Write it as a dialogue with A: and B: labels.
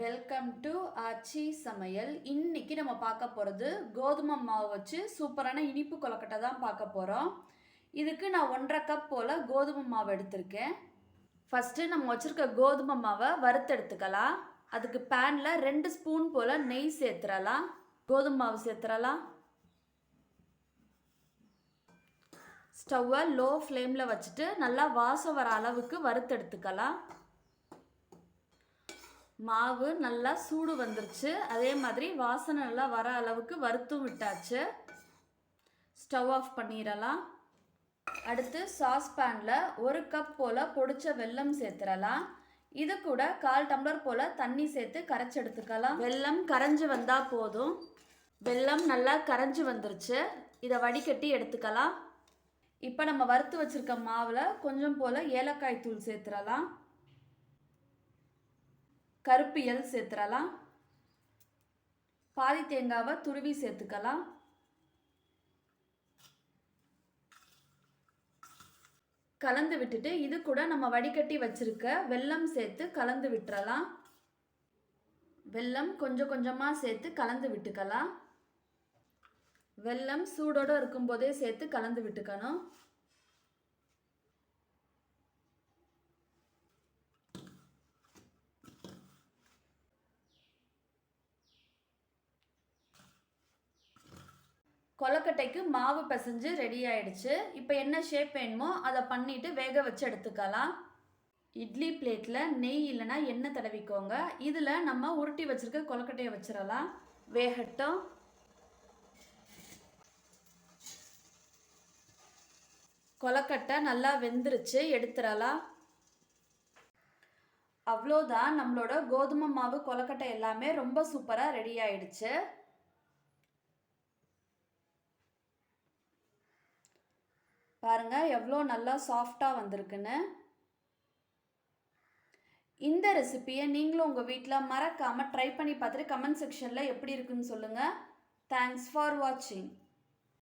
A: Welcome to ஆச்சி சமையல். இன்னைக்கு நம்ம பார்க்க போகிறது கோதுமை மாவு வச்சு சூப்பரான இனிப்பு கொலக்கட்டை தான் பார்க்க போகிறோம் இதுக்கு நான் ஒன்றரை கப் போல் கோதுமை மாவு எடுத்திருக்கேன். ஃபஸ்ட்டு நம்ம வச்சுருக்க கோதுமை மாவை வறுத்தெடுத்துக்கலாம். அதுக்கு பேனில் ரெண்டு ஸ்பூன் போல் நெய் சேர்த்துடலாம் கோதுமை மாவு சேர்த்துடலாம் ஸ்டவ்வை லோ ஃப்ளேமில் வச்சுட்டு நல்லா வாசம் வர அளவுக்கு வறுத்தெடுத்துக்கலாம். மாவு நல்லா சூடு வந்துருச்சு. அதே மாதிரி வாசனை நல்லா வர அளவுக்கு வறுத்தும் விட்டாச்சு. ஸ்டவ் ஆஃப் பண்ணிடலாம். அடுத்து சாஸ்பேனில் ஒரு கப் போல் பொடிச்ச வெல்லம் சேர்த்துடலாம். இது கூட கால் டம்ளர் போல் தண்ணி சேர்த்து கரைச்சி எடுத்துக்கலாம். வெல்லம் கரைஞ்சி வந்தால் போதும். வெல்லம் நல்லா கரைஞ்சி வந்துருச்சு. இதை வடிகட்டி எடுத்துக்கலாம். இப்போ நம்ம வறுத்து வச்சுருக்க மாவில் கொஞ்சம் போல் ஏலக்காய் தூள் சேர்த்துடலாம். கருப்பு எல் சேர்த்துடலாம் பாதி தேங்காவை துருவி சேர்த்துக்கலாம். கலந்து விட்டுட்டு இது கூட நம்ம வடிகட்டி வச்சிருக்க வெல்லம் சேர்த்து கலந்து விட்டுறலாம். வெல்லம் கொஞ்சம் கொஞ்சமாக சேர்த்து கலந்து விட்டுக்கலாம். வெல்லம் சூடோடு இருக்கும்போதே சேர்த்து கலந்து விட்டுக்கணும். கொலக்கட்டைக்கு மாவு பிசைஞ்சு ரெடி ஆயிடுச்சு. இப்போ என்ன ஷேப் வேணுமோ அதை பண்ணிட்டு வேக வச்சு எடுத்துக்கலாம். இட்லி பிளேட்டில் நெய் இல்லைன்னா எண்ணெய் தடவிக்கோங்க. இதில் நம்ம உருட்டி வச்சுருக்க கொலக்கட்டையை வச்சிடலாம். வேகட்டும். கொலக்கட்டை நல்லா வெந்துருச்சு எடுத்துடலாம். அவ்வளோதான் நம்மளோட கோதுமை மாவு கொலக்கட்டை எல்லாமே ரொம்ப சூப்பராக ரெடி ஆயிடுச்சு. பாருங்கள் எவ்வளோ நல்லா சாஃப்டாக வந்திருக்குன்னு. இந்த ரெசிபியை நீங்களும் உங்கள் வீட்டில் மறக்காமல் ட்ரை பண்ணி பார்த்துட்டு கமெண்ட் செக்ஷனில் எப்படி இருக்குன்னு சொல்லுங்கள் தேங்க்ஸ் ஃபார் வாட்சிங்